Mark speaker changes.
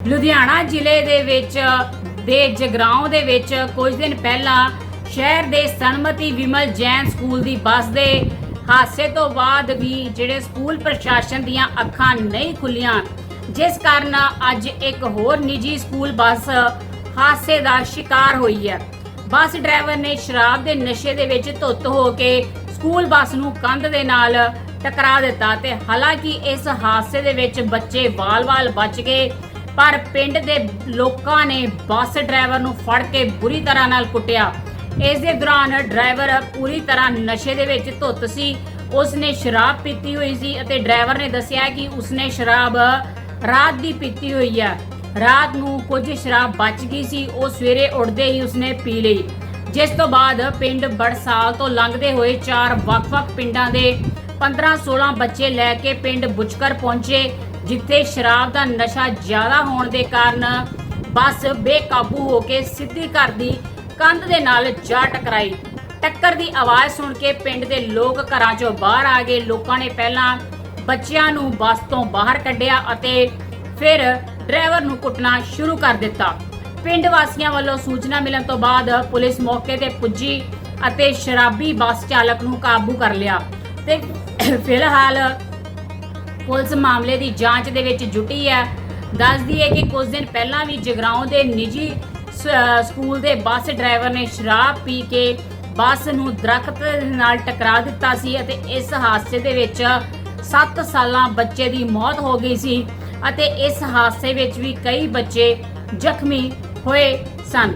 Speaker 1: ਲੁਧਿਆਣਾ ਜ਼ਿਲ੍ਹੇ ਦੇ ਵਿੱਚ ਦੇ ਜਗਰਾਉਂ ਦੇ ਵਿੱਚ ਕੁਝ ਦਿਨ ਪਹਿਲਾਂ ਸ਼ਹਿਰ ਦੇ ਸਨਮਤੀ ਵਿਮਲ ਜੈਨ ਸਕੂਲ ਦੀ ਬੱਸ ਦੇ ਹਾਦਸੇ ਤੋਂ ਬਾਅਦ ਵੀ ਜਿਹੜੇ ਸਕੂਲ ਪ੍ਰਸ਼ਾਸਨ ਦੀਆਂ ਅੱਖਾਂ ਨਹੀਂ ਖੁੱਲੀਆਂ, ਜਿਸ ਕਾਰਨ ਅੱਜ ਇੱਕ ਹੋਰ ਨਿੱਜੀ ਸਕੂਲ ਬੱਸ ਹਾਦਸੇ ਦਾ ਸ਼ਿਕਾਰ ਹੋਈ ਹੈ। ਬੱਸ ਡਰਾਈਵਰ ਨੇ ਸ਼ਰਾਬ ਦੇ ਨਸ਼ੇ ਦੇ ਵਿੱਚ ਧੁੱਤ ਹੋ ਕੇ ਸਕੂਲ ਬੱਸ ਨੂੰ ਕੰਧ ਦੇ ਨਾਲ ਟਕਰਾ ਦਿੱਤਾ ਤੇ ਹਾਲਾਂਕਿ ਇਸ ਹਾਦਸੇ ਦੇ ਵਿੱਚ ਬੱਚੇ ਵਾਲ-ਵਾਲ ਬਚ ਗਏ ਪਰ ਪਿੰਡ ਦੇ ਲੋਕਾਂ ਨੇ ਬੱਸ ਡਰਾਈਵਰ ਨੂੰ ਫੜ ਕੇ ਬੁਰੀ ਤਰ੍ਹਾਂ ਨਾਲ ਕੁੱਟਿਆ। ਇਸ ਦੇ ਦੌਰਾਨ ਡਰਾਈਵਰ ਪੂਰੀ ਤਰ੍ਹਾਂ ਨਸ਼ੇ ਦੇ ਵਿੱਚ ਧੁੱਤ ਸੀ। ਉਸਨੇ ਸ਼ਰਾਬ ਪੀਤੀ ਹੋਈ ਸੀ ਅਤੇ ਡਰਾਈਵਰ ਨੇ ਦੱਸਿਆ ਕਿ ਉਸਨੇ ਸ਼ਰਾਬ ਰਾਤ ਦੀ ਪੀਤੀ ਹੋਈ ਹੈ। ਰਾਤ ਨੂੰ ਕੁਝ ਸ਼ਰਾਬ ਬਚ ਗਈ ਸੀ। ਉਹ ਸਵੇਰੇ ਉੱਠਦੇ ਹੀ ਉਸਨੇ ਪੀ ਲਈ। ਜਿਸ ਤੋਂ ਬਾਅਦ ਪਿੰਡ ਬੜਸਾਲ ਤੋਂ ਲੰਘਦੇ ਹੋਏ ਚਾਰ ਵੱਖ-ਵੱਖ ਪਿੰਡਾਂ ਦੇ 15-16 ਬੱਚੇ ਲੈ ਕੇ ਪਿੰਡ ਬੁਚਕਰ ਪਹੁੰਚੇ। ਜਿੱਥੇ ਸ਼ਰਾਬ ਦਾ ਨਸ਼ਾ ਜ਼ਿਆਦਾ ਹੋਣ ਦੇ ਕਾਰਨ ਬੱਸ ਬੇਕਾਬੂ ਹੋ ਕੇ ਸਿੱਧੀ ਘਰ ਦੀ ਕੰਧ ਦੇ ਨਾਲ ਜਾ ਟਕਰਾਈ। ਟੱਕਰ ਦੀ ਆਵਾਜ਼ ਸੁਣ ਕੇ ਪਿੰਡ ਦੇ ਲੋਕ ਘਰਾਂ 'ਚੋਂ ਬਾਹਰ ਆ ਗਏ। ਲੋਕਾਂ ਨੇ ਪਹਿਲਾਂ ਬੱਚਿਆਂ ਨੂੰ ਬੱਸ ਤੋਂ ਬਾਹਰ ਕੱਢਿਆ ਅਤੇ ਫਿਰ ਡਰਾਈਵਰ ਨੂੰ ਕੁੱਟਣਾ ਸ਼ੁਰੂ ਕਰ ਦਿੱਤਾ। ਪਿੰਡ ਵਾਸੀਆਂ ਵੱਲੋਂ ਸੂਚਨਾ ਮਿਲਣ ਤੋਂ ਬਾਅਦ ਪੁਲਿਸ ਮੌਕੇ ਤੇ ਪੁੱਜੀ ਅਤੇ ਸ਼ਰਾਬੀ ਬੱਸ ਚਾਲਕ ਨੂੰ ਕਾਬੂ ਕਰ ਲਿਆ ਤੇ ਫਿਲਹਾਲ ਪੁਲਿਸ ਮਾਮਲੇ ਦੀ ਜਾਂਚ ਦੇ ਵਿੱਚ ਜੁਟੀ ਹੈ। ਦੱਸਦੀ ਹੈ ਕਿ ਕੁਝ ਦਿਨ ਪਹਿਲਾਂ ਵੀ ਜਗਰਾਉਂ ਦੇ ਨਿੱਜੀ ਸ- ਸਕੂਲ ਦੇ ਬੱਸ ਡਰਾਈਵਰ ਨੇ ਸ਼ਰਾਬ ਪੀ ਕੇ ਬੱਸ ਨੂੰ ਦਰਖਤ ਨਾਲ ਟਕਰਾ ਦਿੱਤਾ ਸੀ ਅਤੇ ਇਸ ਹਾਦਸੇ ਦੇ ਵਿੱਚ 7 ਸਾਲਾਂ ਬੱਚੇ ਦੀ ਮੌਤ ਹੋ ਗਈ ਸੀ ਅਤੇ ਇਸ ਹਾਦਸੇ ਵਿੱਚ ਵੀ ਕਈ ਬੱਚੇ ਜ਼ਖਮੀ ਹੋਏ ਸਨ।